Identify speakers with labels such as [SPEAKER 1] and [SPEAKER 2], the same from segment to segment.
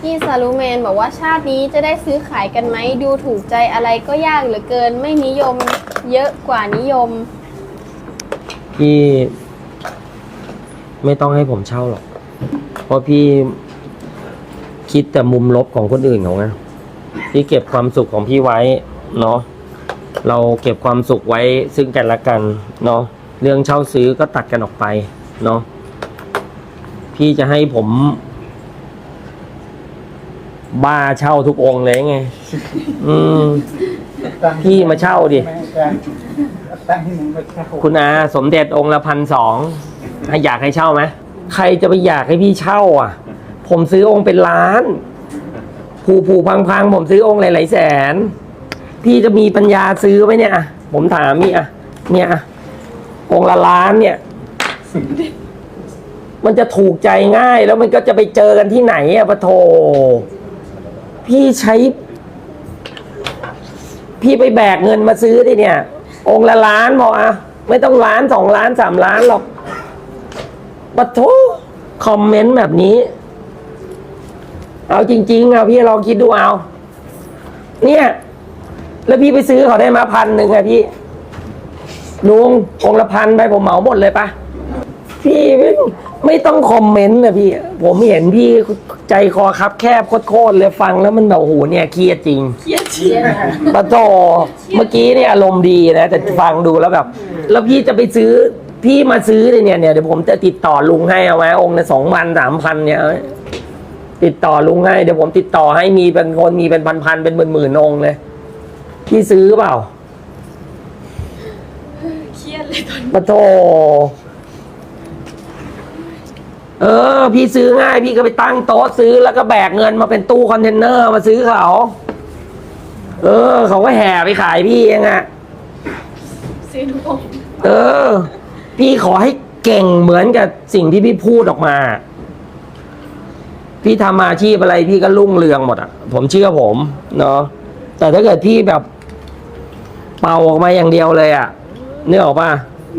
[SPEAKER 1] พี่ซาลูเมนบอกว่าชาตินี้จะได้ซื้อขายกันไหมดูถูกใจอะไรก็ยากเหลือเกิน ไม่นิยมเยอะกว่านิยม
[SPEAKER 2] พี่ ไม่ต้องให้ผมเช่าหรอก เพราะพี่คิดแต่มุมลบของคนอื่นเขาไงพี่เก็บความสุขของพี่ไว้เนาะเราเก็บความสุขไว้ซึ่งกันและกันเนาะเรื่องเช่าซื้อก็ตัดกันออกไปเนาะพี่จะให้ผม บ้าเช่าทุกองค์เลยไง อืม พี่มาเช่าดิ
[SPEAKER 3] ตั้งให้มึงมาเช่า
[SPEAKER 2] คุณอาสมเด็จองค์ละพันสองให้อยากให้เช่าไหมใครจะไปอยากให้พี่เช่า อะ ผมซื้อองค์เป็นล้าน ผูผูพังพังๆผมซื้อองค์หลายๆแสน พี่จะมีปัญญาซื้อไหมเนี่ยอะผมถามนี่อะ เนี่ยอะองค์ละล้านเนี่ย มันจะถูกใจง่ายแล้วมันก็จะไปเจอกันที่ไหนอะปะโท พี่ใช้ พี่ไปแบกเงินมาซื้อดิเนี่ย องค์ละล้านบอกอะไม่ต้องล้านสองล้านสามล้านหรอกปะโทคอมเมนต์แบบนี้ เอาจริง ๆ เอาพี่ลองคิดดูเอา เนี่ย แล้วพี่ไปซื้อเขาได้มาพันหนึ่งอะพี่ลุงองละพันไปผมเหมาหมดเลยปะ พี่ไม่ไม่ต้องคอมเมนต์นะพี่ ผมเห็นพี่ใจคอคับแคบโคตรๆเลยฟังแล้วมันแบบโอ้โหเนี่ยเครียดจริงปะโตเมื่อกี้เนี่ยอารมณ์ดีนะ แต่ฟังดูแล้วแบบ แล้วพี่จะไปซื้อพี่มาซื้อเลยเนี่ยเนี่ยเดี๋ยวผมจะติดต่อลุงให้เอาไว้องค์ละสองพันสามพันเนี่ยเอาไว้ติดต่อลุงให้เดี๋ยวผมติดต่อให้มีเป็นคนมีเป็นพันๆเป็นหมื่นๆองค์เลยพี่ซื้อเปล่า
[SPEAKER 1] เครียดเลยตอน
[SPEAKER 2] ปะโต เออ พี่ซื้อง่าย พี่ก็ไปตั้งโต๊ะซื้อแล้วก็แบกเงินมาเป็นตู้คอนเทนเนอร์มาซื้อเขา เออ เขาก็แห่ไปขายพี่เองอะ
[SPEAKER 1] ซื้อทุกองค์
[SPEAKER 2] เออ พี่ขอให้เก่งเหมือนกับสิ่งที่พี่พูดออกมา พี่ทำอาชีพอะไรพี่ก็รุ่งเรืองหมดอะ ผมเชื่อผม เนาะแต่ถ้าเกิดพี่แบบ เป่าออกมาอย่างเดียวเลยอะนึกออกป่ะ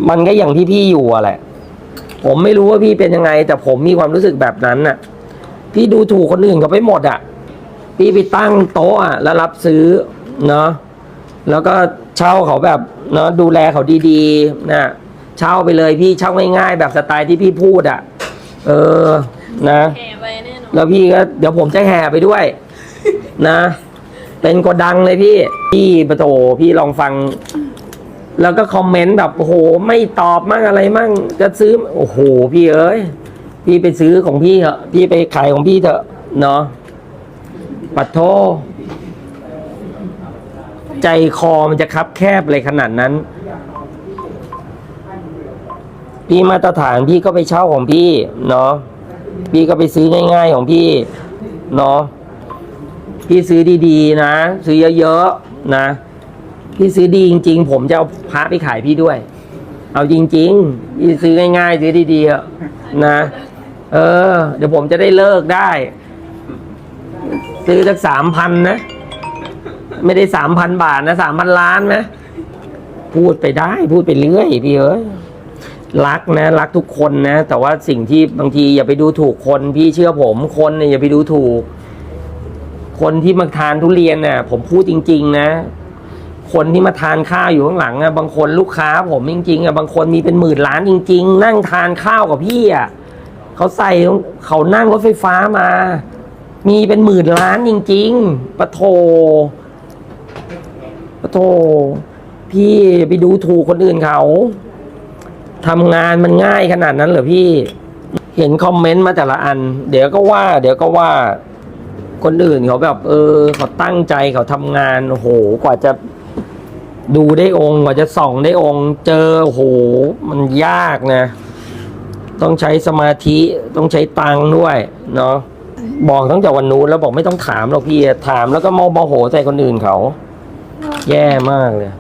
[SPEAKER 2] มันก็อย่างที่พี่อยู่อะแหละ ผมไม่รู้ว่าพี่เป็นยังไง แต่ผมมีความรู้สึกแบบนั้นน่ะ พี่ดูถูกคนอื่นเขาไปหมดอะ พี่ไปตั้งโต๊ะอะแล้วรับซื้อเนาะแล้วก็เช่าเขาแบบเนาะดูแลเขาดีๆนะเช่าไปเลยพี่เช่าง่ายๆแบบสไตล์ที่พี่พูดอะ่ะ เออนะ
[SPEAKER 1] แห่ไปแน่นอน
[SPEAKER 2] แล้วพี่ก็เดี๋ยวผมจะแห่ไปด้วย นะ เป็นกดดังเลยพี่ พี่ปะโถพี่ลองฟัง แล้วก็คอมเมนต์แบบโอ้โหไม่ตอบมั่งอะไรมั่ง จะซื้อโอ้โหพี่เอ้ยพี่ไปซื้อของพี่เถอะพี่ไปขายของพี่เถอะเนาะปัดโทใจคอมันจะคับแคบเลยขนาดนั้น พี่มาตรฐานพี่ก็ไปเช่าของพี่เนาะพี่ก็ไปซื้อง่าย ๆของพี่เนาะพี่ซื้อดีๆนะ ซื้อเยอะๆนะ พี่ซื้อดีจริง ๆ ผมจะเอาพระไปขายพี่ด้วย เอาจริงๆพี่ซื้อง่ายๆซื้อดีๆนะเออ เดี๋ยวผมจะได้เลิกได้ ซื้อสักสามพันนะ ไม่ได้สามพันบาทนะสามพันล้านนะพูดไปได้ พูดไปเรื่อยพี่เอ้ยรักนะ รักทุกคนนะ แต่ว่าสิ่งที่บางทีอย่าไปดูถูกคนพี่เชื่อผมคนเนี่ยอย่าไปดูถูก คนที่มาทานทุเรียนน่ะ ผมพูดจริง ๆ นะ คนที่มาทานข้าวอยู่ข้างหลังอะบางคนลูกค้าผมจริงๆอะบางคนมีเป็นหมื่นล้านจริง ๆ นั่งทานข้าวกับพี่อะเขาใส่เขานั่งรถไฟฟ้ามา มีเป็นหมื่นล้านจริง ๆปะโทปะโทพี่ไปดูถูกคนอื่นเขาทำงานมันง่ายขนาดนั้นเหรอพี่ เห็นคอมเมนต์มาแต่ละอัน เดี๋ยวก็ว่า เดี๋ยวก็ว่า คนอื่นเขาแบบ เออเขาตั้งใจเขาทำงานโอ้โหกว่าจะ ดูได้องค์กว่าจะส่องได้องค์ เจอโอ้โหมันยากนะ ต้องใช้สมาธิต้องใช้ตังค์ด้วย เนาะบอกตั้งแต่วันนู้นแล้วบอกไม่ต้องถามหรอกพี่ถามแล้วก็โมโมโหใส่คนอื่นเขา แย่มากเลย